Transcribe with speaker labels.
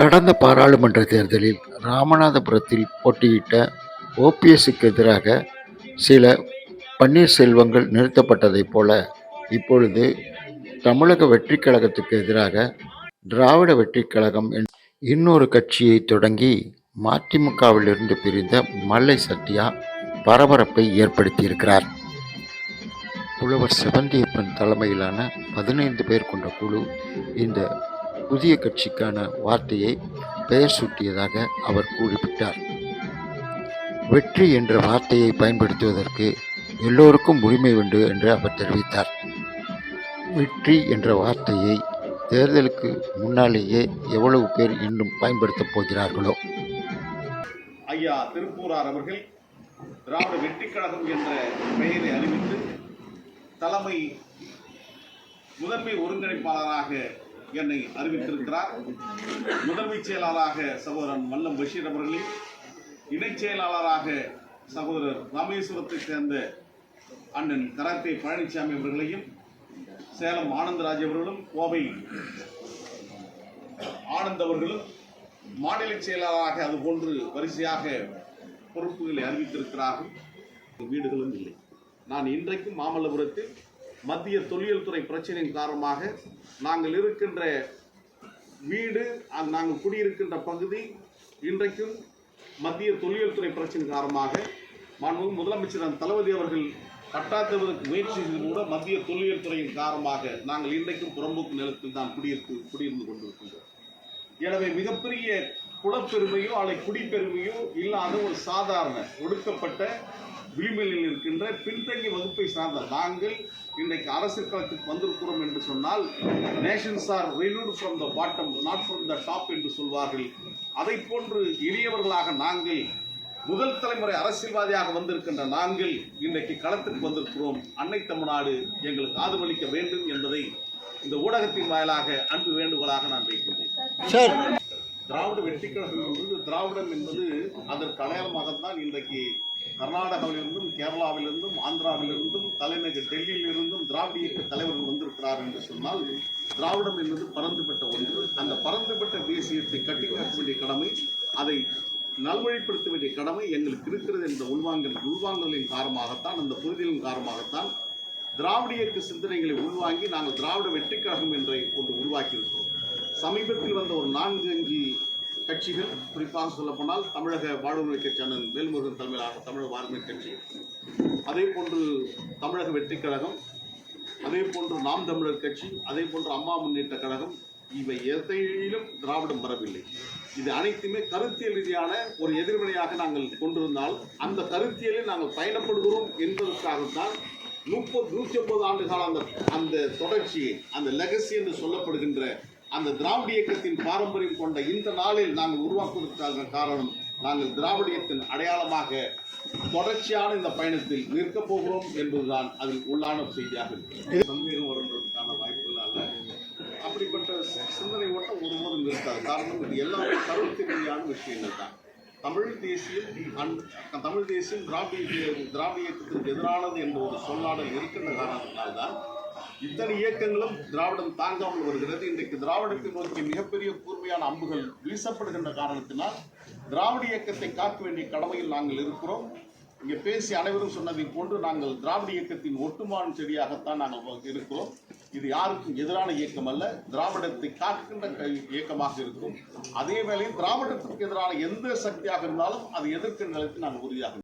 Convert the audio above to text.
Speaker 1: கடந்த பாராளுமன்ற தேர்தலில் ராமநாதபுரத்தில் போட்டியிட்ட ஓபிஎஸ்க்கு எதிராக சில பன்னீர்செல்வங்கள் நிறுத்தப்பட்டதைப் போல இப்பொழுது தமிழக வெற்றிக் கழகத்துக்கு எதிராக திராவிட வெற்றிக் கழகம் என் இன்னொரு கட்சியை தொடங்கி மதிமுகவிலிருந்து பிரிந்த மல்லை சத்யா பரபரப்பை ஏற்படுத்தியிருக்கிறார். புலவர் செவந்தியப்பன் தலைமையிலான பதினைந்து பேர் கொண்ட குழு இந்த புதிய கட்சிக்கான வார்த்தையை பெயர் சூட்டியதாக அவர் குறிப்பிட்டார். வெற்றி என்ற வார்த்தையை பயன்படுத்துவதற்கு எல்லோருக்கும் உரிமை உண்டு என்று அவர் தெரிவித்தார். வெற்றி என்ற வார்த்தையை தேர்தலுக்கு முன்னாலேயே எவ்வளவு பேர் இன்னும் பயன்படுத்தப் போகிறார்களோ?
Speaker 2: ஐயா திருப்பூரார் அவர்கள் திராவிட வெற்றிக் கழகம் என்ற பெயரை அறிவித்து தலைமை முதன்மை ஒருங்கிணைப்பாளராக என்னை அறிவித்திருக்கிறார். முதன்மை செயலாளராக சகோதரன் மல்லம் பஷீர் அவர்களையும் இணைச் செயலாளராக சகோதரர் ராமேஸ்வரத்தைச் சேர்ந்த அண்ணன் கராத்தே பழனிசாமி அவர்களையும் சேலம் ஆனந்தராஜ் அவர்களும் கோவை ஆனந்த் அவர்களும் மாநில செயலாளராக அதுபோன்று வரிசையாக பொறுப்புகளை அறிவித்திருக்கிறார்கள். வீடுகளும் இல்லை. நான் இன்றைக்கும் மாமல்லபுரத்தில் மத்திய தொல்லியல் துறை பிரச்சனையின் காரணமாக நாங்கள் இருக்கின்ற வீடு நாங்கள் குடியிருக்கின்ற பகுதி இன்றைக்கும் மத்திய தொல்லியல் துறை பிரச்சனை காரணமாக மாண்புமிகு முதலமைச்சர் தளபதி அவர்கள் கட்டாத்துவதற்கு முயற்சி கூட மத்திய தொல்லியல் துறையின் காரணமாக நாங்கள் இன்றைக்கும் புறம்போக்கு நிலத்தில் தான் குடியிருக்கு குடியிருந்து கொண்டிருக்கின்றோம். எனவே மிகப்பெரிய குலப்பெருமையோ அல்லது குடிப்பெருமையோ இல்லாத ஒரு சாதாரண ஒடுக்கப்பட்ட விளிம்பில் இருக்கின்ற பின்தங்கிய வகுப்பை சார்ந்த நாங்கள் இன்றைக்கு அரசியல் களத்துக்கு வந்திருக்கிறோம் என்று சொன்னால் nations are renewed from the bottom not from the top என்று சொல்வார்கள். அதை போன்று எளியவர்களாக நாங்கள் முதல் தலைமுறை அரசியல்வாதியாக வந்திருக்கின்ற நாங்கள் இன்றைக்கு களத்துக்கு வந்திருக்கிறோம். அன்னை தமிழ்நாடு எங்களுக்கு ஆதரவளிக்க வேண்டும் என்பதை இந்த ஊடகத்தின் வாயிலாக அன்பு வேண்டுகோளாக நான் வைக்கின்றேன். திராவிட வெற்றிக் கழகம் திராவிடம் என்பது அதற்கு அடையாளமாகத்தான் இன்றைக்கு கர்நாடகாவிலிருந்தும் கேரளாவிலிருந்தும் ஆந்திராவிலிருந்தும் தலைநகர் டெல்லியிலிருந்தும் திராவிட இயக்க தலைவர்கள் வந்திருக்கிறார் என்று சொன்னால் திராவிடம் என்பது பறந்துபட்ட ஒன்று. அந்த பறந்துபட்ட தேசியத்தை கட்டிக்காட்ட வேண்டிய கடமை அதை நல்வழிப்படுத்த வேண்டிய கடமை எங்களுக்கு இருக்கிறது என்ற உள்வாங்கல் உள்வாங்கலின் காரணமாகத்தான் அந்த புரிதலின் காரணமாகத்தான் திராவிட இயக்க சிந்தனைகளை உள்வாங்கி நாங்கள் திராவிட வெற்றிக் கழகம் கொண்டு ஒன்று உருவாக்கியிருக்கிறோம். சமீபத்தில் வந்த ஒரு நான்கு அஞ்சு கட்சிகள் குறிப்பாக சொல்லப்போனால் தமிழக வாழ்வுரிமை கட்சி அண்ணன் வேல்முருகன் தலைமையிலான தமிழக வாழ்வுரிமை கட்சி. அதே போன்று தமிழக வெற்றிக் கழகம் அதே போன்று நாம் தமிழர் கட்சி அதே போன்று அம்மா முன்னேற்ற கழகம் இவை எதையிலும் திராவிடம் வரவில்லை. இது அனைத்துமே கருத்தியல் ரீதியான ஒரு எதிர்வினையாக நாங்கள் கொண்டிருந்தால் அந்த கருத்தியலில் நாங்கள் பயணப்படுகிறோம் என்பதற்காகத்தான் முப்பது நூற்றி ஐம்பது ஆண்டு கால அந்த அந்த தொடர்ச்சியை அந்த லெகசி என்று சொல்லப்படுகின்ற அந்த திராவிட இயக்கத்தின் பாரம்பரியம் கொண்ட இந்த நாளில் நாங்கள் உருவாக்குவதற்கான காரணம் நாங்கள் திராவிடியத்தின் அடையாளமாக தொடர்ச்சியான இந்த பயணத்தில் நிற்கப் போகிறோம் என்பதுதான் அதில் உள்ளான செய்தியாக இருக்கிறது. சந்தேகம் வருவதற்கான வாய்ப்புகள் அல்ல. அப்படிப்பட்ட சிந்தனை ஓட்டம் ஒருபோதும் இருக்காது காரணம் இது எல்லாமே கருத்து விஷயங்கள் தான். தமிழ் தேசியம் அண்ட் தமிழ் தேசியம் திராவிட திராவிட இயக்கத்திற்கு எதிரானது என்ற ஒரு சொல்லாடல் இருக்கின்ற காரணத்தினால்தான் இத்தனை இயக்கங்களும் திராவிடம் தாங்காமல் வருகிறது. இன்றைக்கு திராவிடத்தை நோக்கி மிகப்பெரிய கூர்மையான அம்புகள் வீசப்படுகின்ற காரணத்தினால் திராவிட இயக்கத்தை காக்க வேண்டிய கடமையில் நாங்கள் இருக்கிறோம். இங்கே பேசி அனைவரும் சொன்னதை போன்று நாங்கள் திராவிட இயக்கத்தின் ஒட்டுமான செடியாகத்தான் நாங்கள் இருக்கிறோம். இது யாருக்கும் எதிரான இயக்கம் அல்ல. திராவிடத்தை காக்கின்ற க- இயக்கமாக இருக்கும். அதே வேளையில் திராவிடத்திற்கு எதிரான எந்த சக்தியாக இருந்தாலும் அதை எதிர்க்கின்ற நிலத்தில் நாங்கள் உறுதியாக